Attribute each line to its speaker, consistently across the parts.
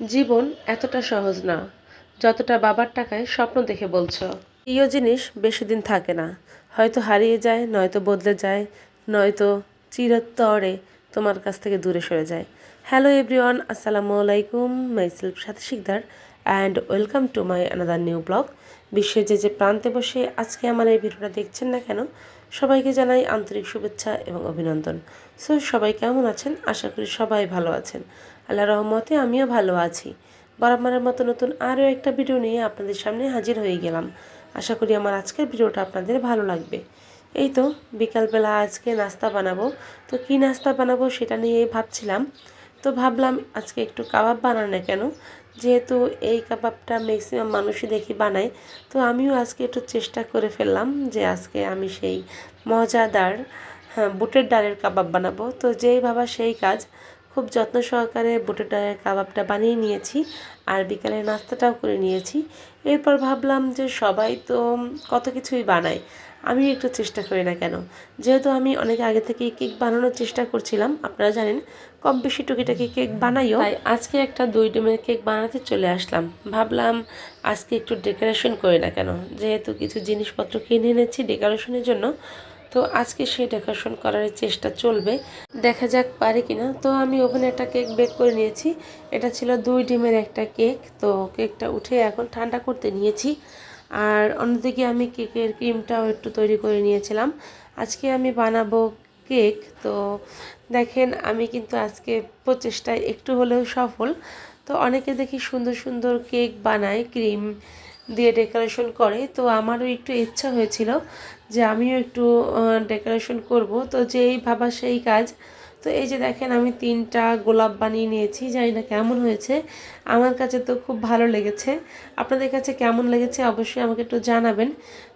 Speaker 1: জীবন এতটা সহজ না, যতটা বাবার টাকায় স্বপ্ন দেখে বলছো। প্রিয় জিনিস বেশি দিন থাকে না, হয়তো হারিয়ে যায়, নয়তো বদলে যায়, নয়তো চিরতরে তোমার কাছ থেকে দূরে সরে যায়। হ্যালো এভরিওয়ান আসসালামু আলাইকুম, মাইসেলফ সাথে Sikdar and welcome to my another new blog বিশ্বের যে যে প্রান্তে বসে আজকে আমার এই ভিডিওটা দেখছেন না কেন, সবাইকে জানাই আন্তরিক শুভেচ্ছা এবং অভিনন্দন। সো সবাই কেমন আছেন? আশা করি সবাই ভালো আছেন। আল্লাহ রহমতে আমিও ভালো আছি। বরাবরের মতো নতুন আরও একটা ভিডিও নিয়ে আপনাদের সামনে হাজির হয়ে গেলাম। আশা করি আমার আজকের ভিডিওটা আপনাদের ভালো লাগবে। এই তো, বিকালবেলা আজকে নাস্তা বানাবো। তো কি নাস্তা বানাবো সেটা নিয়েই ভাবছিলাম। তো ভাবলাম আজকে একটু কাবাব বানানো কেন? যেহেতু এই কাবাবটা ম্যাক্সিমাম মানুষই দেখি বানায়, তো আমিও আজকে একটু চেষ্টা করে ফেললাম যে আজকে আমি সেই মজাদার হ্যাঁ বুটের ডালের কাবাব বানাবো। তো যেই ভাবা সেই কাজ। খুব যত্ন সহকারে বুটের ডালের কাবাবটা বানিয়ে নিয়েছি আর বিকালের নাস্তাটাও করে নিয়েছি। এরপর ভাবলাম যে সবাই তো কত কিছুই বানায়, আমি একটু চেষ্টা করি না কেন। যেহেতু আমি অনেক আগে থেকেই কেক বানানোর চেষ্টা করছিলাম, আপনারা জানেন, কম বেশি টুকিটাকি কেক বানাইও। তাই আজকে একটা দুই ডিমের কেক বানাতে চলে আসলাম। ভাবলাম আজকে একটু ডেকোরেশন করি না কেন, যেহেতু কিছু জিনিসপত্র কিনে এনেছি ডেকোরেশনের জন্য। তো আজকে সেই ডেকোরেশন করার চেষ্টা চলবে। দেখা যাক পারি কিনা। তো আমি ওখানে একটা কেক বেক করে নিয়েছি। এটা ছিল দুই ডিমের একটা কেক। তো কেকটা উঠে এখন ঠান্ডা করতে নিয়েছি। আর অন্যদিকে আমি কেকের ক্রিমটাও একটু তৈরি করে নিয়েছিলাম। আজকে আমি বানাবো কেক। তো দেখেন, আমি কিন্তু আজকে প্রচেষ্টায় একটু হলেও সফল। তো অনেকে দেখি সুন্দর সুন্দর কেক বানায়, ক্রিম দিয়ে ডেকোরেশন করে। তো আমারও একটু ইচ্ছা হয়েছিল যে আমিও একটু ডেকোরেশন করব। তো যেই ভাবা সেই কাজ। তো এই যে দেখেন আমি তিনটা গোলাপ বানিয়ে নিয়েছি, জানি না কেমন হয়েছে। আমার কাছে তো খুব ভালো লেগেছে। আপনাদের কাছে কেমন লেগেছে অবশ্যই আমাকে একটু জানাবেন।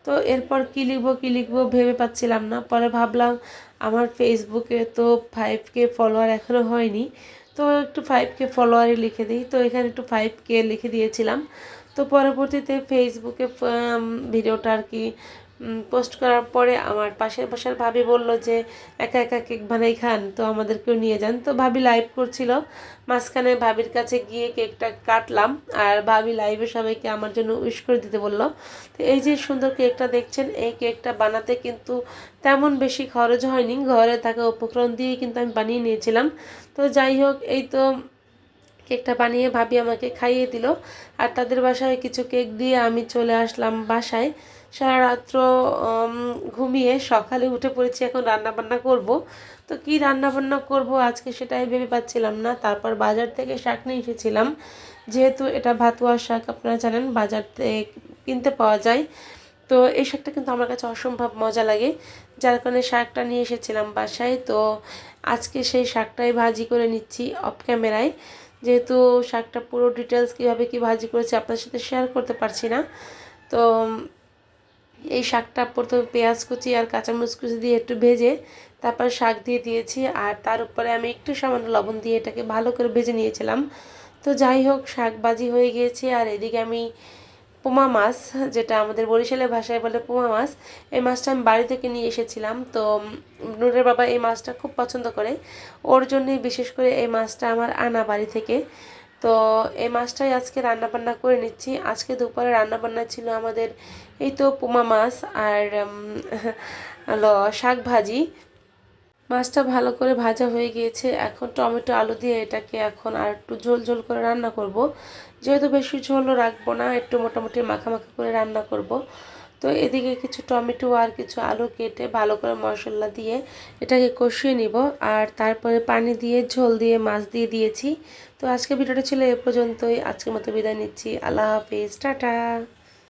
Speaker 1: তো এরপর কী লিখব কী লিখব ভেবে পাচ্ছিলাম না। পরে ভাবলাম আমার ফেসবুকে তো ফাইভ কে ফলোয়ার এখনও হয়নি। তো একটু ফাইভ কে ফলোয়ারই লিখে দিই। তো এখানে একটু ফাইভ কে লিখে দিয়েছিলাম। তো পরবর্তীতে ফেসবুকে ভিডিওটা আর কি পোস্ট করার পরে আমার পাশের পাশের ভাবি বলল যে, একা একা কেক বানাই খান, তো আমাদেরকেও নিয়ে যান। তো ভাবি লাইভ করছিল। মাঝখানে ভাবির কাছে গিয়ে কেকটা কাটলাম আর ভাবি লাইভে সবাইকে আমার জন্য উইশ করে দিতে বলল। তো এই যে সুন্দর কেকটা দেখছেন, এই কেকটা বানাতে কিন্তু তেমন বেশি খরচ হয়নি। ঘরে থাকা উপকরণ দিয়ে কিন্তু আমি বানিয়ে নিয়েছিলাম। তো যাই হোক, এই তো কেকটা বানিয়ে ভাবি আমাকে খাইয়ে দিল। আর তাদের বাসায় কিছু কেক দিয়ে আমি চলে আসলাম বাসায়। সারা রাত্র ঘুমিয়ে সকালে উঠে পড়েছি, এখন রান্না বান্না করব। তো কি রান্না বান্না করব আজকে সেটাই ভেবে পাচ্ছিলাম না। তারপর বাজার থেকে শাক নিয়ে এসেছিলাম। যেহেতু এটা ভাতুয়া শাক, আপনারা জানেন, বাজার থেকে কিনতে পাওয়া যায়। তো এই শাকটা কিন্তু আমার কাছে অসম্ভব মজা লাগে। যার কারণে শাকটা নিয়ে এসেছিলাম বাসায়। তো আজকে সেই শাকটাই ভাজি করে নিচ্ছি অফ ক্যামেরায়। যেহেতু শাকটা পুরো ডিটেলস কীভাবে কী ভাজি করেছে আপনার সাথে শেয়ার করতে পারছি না। তো, এই শাকটা প্রথমে পেঁয়াজ কুচি আর কাঁচামরিচ কুচি দিয়ে একটু ভেজে তারপর শাক দিয়ে দিয়েছি আর তার উপরে আমি একটু সামান্য লবণ দিয়ে এটাকে ভালো করে ভেজে নিয়েছিলাম। তো যাই হোক, শাক বাজি হয়ে গিয়েছে আর এদিকে আমি পোমা মাছ যেটা আমাদের বরিশালের ভাষায় বলে পোমা মাছ এই মাছটা আমি বাড়ি থেকে নিয়ে এসেছিলাম তো নুরের বাবা এই মাছটা খুব পছন্দ করে ওর জন্যই বিশেষ করে এই মাছটা আমার আনা বাড়ি থেকে তো এই মাছটাই আজকে রান্নাবান্না করে নিচ্ছি আজকে দুপুরে রান্নাবান্না ছিল আমাদের এই তো পোমা মাছ আর শাক ভাজি মাছটা ভালো করে ভাজা হয়ে গিয়েছে। এখন টমেটো, আলু দিয়ে এটাকে এখন আর একটু ঝোল ঝোল করে রান্না করব। যেহেতু বেশি ঝোলও রাখব না, একটু মোটামুটি মাখা মাখা করে রান্না করব। তো এদিকে কিছু টমেটো আর কিছু আলু কেটে ভালো করে মশলা দিয়ে এটাকে কষিয়ে নিব। আর তারপরে পানি দিয়ে, ঝোল দিয়ে, মাছ দিয়ে দিয়েছি। তো আজকে ভিডিওটা ছিল এ পর্যন্তই। আজকের মতো বিদায় নিচ্ছি। আল্লাহ হাফিজ। টাটা।